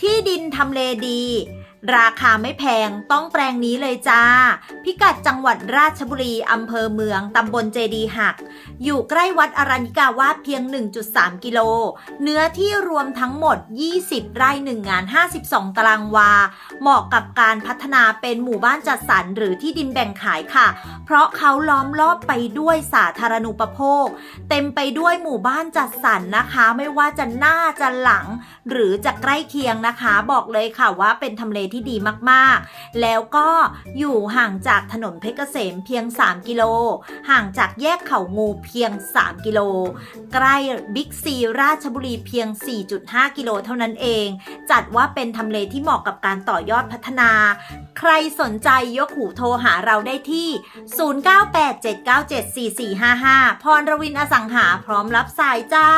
ที่ดินทำเลดี ราคาไม่แพงต้องแปลงนี้เลยจ้า พิกัดจังหวัดราชบุรีอำเภอเมืองตำบลเจดีหัก อยู่ใกล้วัดอรัญกาวาสเพียง 1.3 กิโล เนื้อที่รวมทั้งหมด 20 ไร่1งาน 52 ตารางวา เหมาะกับการพัฒนาเป็นหมู่บ้านจัดสรรหรือที่ดินแบ่งขายค่ะ เพราะเขาล้อมรอบไปด้วยสาธารณูปโภค เต็มไปด้วยหมู่บ้านจัดสรรนะคะ ไม่ว่าจะหน้าจะหลัง หรือจะใกล้เคียงนะคะ บอกเลยค่ะว่าเป็นทำเลที่ดีมากๆ แล้วก็อยู่ห่างจากถนนเพชรเกษมเพียง 3 กิโล ห่างจากแยกเขางูเพียง 3 กิโล ใกล้บิ๊กซีราชบุรีเพียง 4.5 กิโลเท่านั้นเอง จัดว่าเป็นทำเลที่เหมาะกับการต่อยอดพัฒนา ใครสนใจยกหูโทรหาเราได้ที่ 0987974455 พรรวินอสังหาพร้อมรับสายจ้า